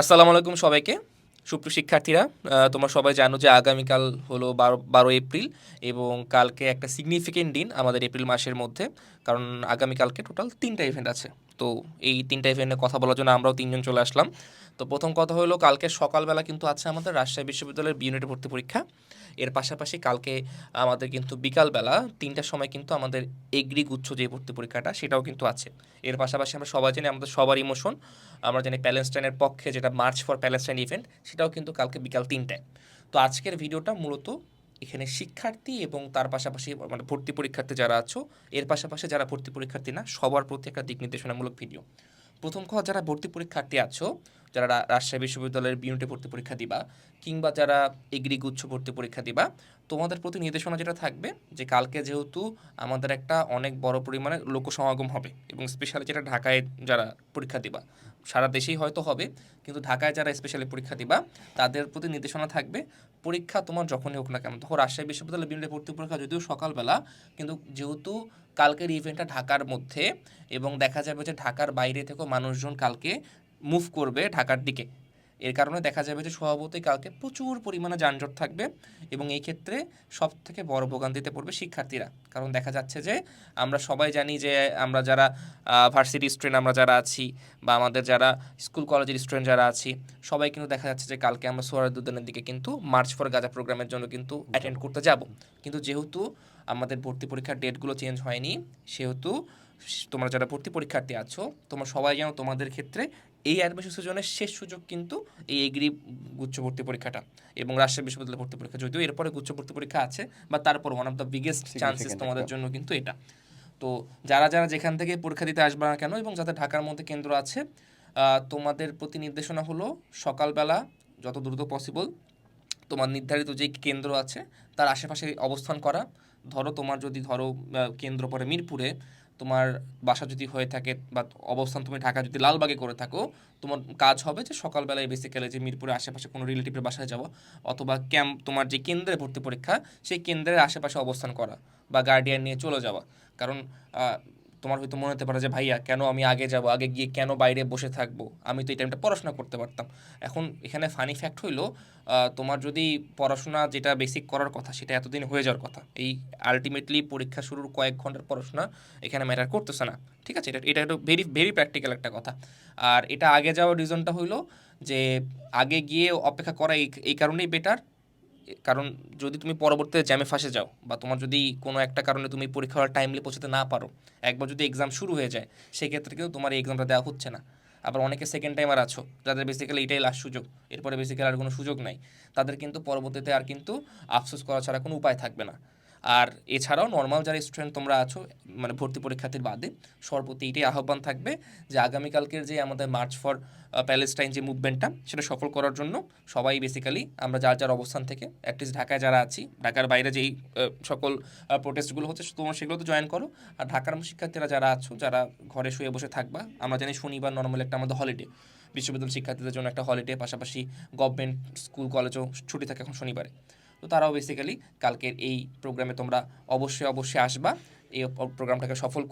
আসসালামু আলাইকুম সবাইকে। সুপ্রিয় শিক্ষার্থীরা তোমরা সবাই জানো যে আগামীকাল হলো বারো বারো এপ্রিল এবং কালকে একটা সিগনিফিকেন্ট দিন আমাদের এপ্রিল মাসের মধ্যে, কারণ আগামীকালকে টোটাল তিনটা ইভেন্ট আছে। তো এই তিনটা ইভেন্টে কথা বলার জন্য আমরাও তিনজন চলে আসলাম। তো প্রথম কথা হলো, কালকে সকালবেলা কিন্তু আছে আমাদের রাজশাহী বিশ্ববিদ্যালয়ের বি ইউনিটে ভর্তি পরীক্ষা। এর পাশাপাশি কালকে আমাদের কিন্তু বিকালবেলা তিনটার সময় কিন্তু আমাদের এগ্রি গুচ্ছ যে ভর্তি পরীক্ষাটা, সেটাও কিন্তু আছে। এর পাশাপাশি আমরা সবাই জানি, আমাদের সবার ইমোশন আমরা জানি প্যালেস্টাইনের পক্ষে যেটা মার্চ ফর প্যালেস্টাইন ইভেন্ট সেটাও কিন্তু কালকে বিকাল তিনটায়। তো আজকের ভিডিওটা মূলত এখানে শিক্ষার্থী এবং তার পাশাপাশি মানে ভর্তি পরীক্ষার্থী যারা আছো, এর পাশাপাশি যারা ভর্তি পরীক্ষার্থী না, সবার প্রতি একটা দিক নির্দেশনামূলক ভিডিও প্রথম কথা, যারা ভর্তি পরীক্ষার্থী আছো যারা রাজশাহী বিশ্ববিদ্যালয়ের বিউনিটে ভর্তি পরীক্ষা দিবা কিংবা যারা এগ্রি গুচ্ছ ভর্তি পরীক্ষা দিবা, তোমাদের প্রতি নির্দেশনা যেটা থাকবে যে কালকে যেহেতু আমাদের একটা অনেক বড় পরিমাণে লোক সমাগম হবে এবং স্পেশালি যেটা ঢাকায় যারা পরীক্ষা দিবা, সারা দেশেই হয়তো হবে, কিন্তু ঢাকায় যারা স্পেশালি পরীক্ষা দিবা, তাদের প্রতি নির্দেশনা থাকবে পরীক্ষা তোমার যখনই হোক না কেন। তখন রাজশাহী বিশ্ববিদ্যালয় বিউনিটে ভর্তি পরীক্ষা যদিও সকালবেলা, কিন্তু যেহেতু কালকের ইভেন্টটা ঢাকার মধ্যে এবং দেখা যাবে যে ঢাকার বাইরে থেকেও মানুষজন কালকে মুভ করবে ঢাকার দিকে। এর কারণে দেখা যাবে যে স্বভাবতই কালকে প্রচুর পরিমাণে যানজট থাকবে এবং এই ক্ষেত্রে সব থেকে বড় ভোগান্তিতে পড়বে শিক্ষার্থীরা। কারণ দেখা যাচ্ছে যে আমরা সবাই জানি যে আমরা যারা ভার্সিটি স্টুডেন্ট আমরা যারা আছি বা আমাদের যারা স্কুল কলেজের স্টুডেন্ট যারা আছি সবাই কিন্তু দেখা যাচ্ছে যে কালকে আমরা সোয়ারুদ্দিনের দিকে কিন্তু মার্চ ফর গাজা প্রোগ্রামের জন্য কিন্তু অ্যাটেন্ড করতে যাব। কিন্তু যেহেতু আমাদের ভর্তি পরীক্ষার ডেটগুলো চেঞ্জ হয়নি সেহেতু তোমরা যারা ভর্তি পরীক্ষার্থী আছো তোমরা সবাই যেন তোমাদের ক্ষেত্রে এই অ্যাডমিশন সিজনের শেষ সুযোগ কিন্তু এই এগ্রি গুচ্ছ ভর্তি পরীক্ষাটা এবং রাজশাহী বিশ্ববিদ্যালয় ভর্তি পরীক্ষা। যদিও এরপরে গুচ্ছ ভর্তি পরীক্ষা আছে বা তারপর one of the biggest chances তোমাদের জন্য কিন্তু এটা। তো যারা যারা যেখান থেকে পরীক্ষা দিতে আসবে না কেন এবং যাদের ঢাকার মধ্যে কেন্দ্র আছে তোমাদের প্রতি নির্দেশনা হলো সকালবেলা যত দ্রুত পসিবল তোমার নির্ধারিত যে কেন্দ্র আছে তার আশেপাশে অবস্থান করা। ধরো তোমার যদি ধরো কেন্দ্র পরে মিরপুরে তোমার বাসা যদি হয়ে থাকে বা অবস্থান তুমি ঢাকা যদি লালবাগে করে থাকো, তোমার কাজ হবে যে সকালবেলায় বেসিক্যালি যে মিরপুরে আশেপাশে কোনো রিলেটিভের বাসায় যাওয়া অথবা ক্যাম্প তোমার যে কেন্দ্রে ভর্তি পরীক্ষা, সেই কেন্দ্রের আশেপাশে অবস্থান করা বা গার্ডিয়ান নিয়ে চলে যাওয়া। কারণ তোমার হয়তো মনে হতে পারে যে, ভাইয়া, কেন আমি আগে যাব? আগে গিয়ে কেন বাইরে বসে থাকব? আমি তো এই টাইমটা পড়াশোনা করতে পারতাম। এখন এখানে ফানি ফ্যাক্ট হইল তোমার যদি পড়াশোনা যেটা বেসিক করার কথা, সেটা এতদিন হয়ে যাওয়ার কথা, এই আলটিমেটলি পরীক্ষা শুরুর কয়েক ঘণ্টার পড়াশোনা এখানে ম্যাটার করতেছে না। ঠিক আছে? এটা এটা একটু ভেরি ভেরি প্র্যাকটিক্যাল একটা কথা। আর এটা আগে যাওয়ার রিজনটা হইল যে, আগে গিয়ে অপেক্ষা করা এই এই কারণেই বেটার কারণ যদি তুমি পরবর্তীতে জ্যামে ফাঁসে যাও বা তোমার যদি কোনো একটা কারণে তুমি পরীক্ষা হওয়ার টাইমলি পৌঁছাতে না পারো, একবার যদি এক্সাম শুরু হয়ে যায়, সেক্ষেত্রে কিন্তু তোমার এই এক্সামটা দেওয়া হচ্ছে না। আবার অনেকে সেকেন্ড টাইমার আছো, যাদের বেসিক্যালি এটাই লাস্ট সুযোগ, এরপরে বেসিক্যালি আর কোনো সুযোগ নাই। তাদের কিন্তু পরবর্তীতে আর কিন্তু আফসোস করা ছাড়া কোনো উপায় থাকবে না। আর এছাড়াও নর্মাল যারা স্টুডেন্ট তোমরা আছো মানে ভর্তি পরীক্ষার্থীর বাদে সর্বতি এটাই আহ্বান থাকবে যে আগামীকালকের যে আমাদের মার্চ ফর প্যালেস্টাইন যে মুভমেন্টটা সেটা সফল করার জন্য সবাই বেসিক্যালি আমরা যার যার অবস্থান থেকে অ্যাটলিস্ট ঢাকায় যারা আছি, ঢাকার বাইরে যেই সকল প্রোটেস্টগুলো হচ্ছে, তোমরা সেগুলো তো জয়েন করো। আর ঢাকার শিক্ষার্থীরা যারা আছো, যারা ঘরে শুয়ে বসে থাকবা, আমরা জানি শনিবার নর্মাল একটা আমাদের হলিডে বিশ্ববিদ্যালয় শিক্ষার্থীদের জন্য একটা হলিডে পাশাপাশি গভর্নমেন্ট স্কুল কলেজও ছুটি থাকে এখন শনিবারে। তো তারাও বেসিক্যালি কালকের এই প্রোগ্রামে তোমরা অবশ্যই অবশ্যই আসবা। এই প্রোগ্রামটাকে সফল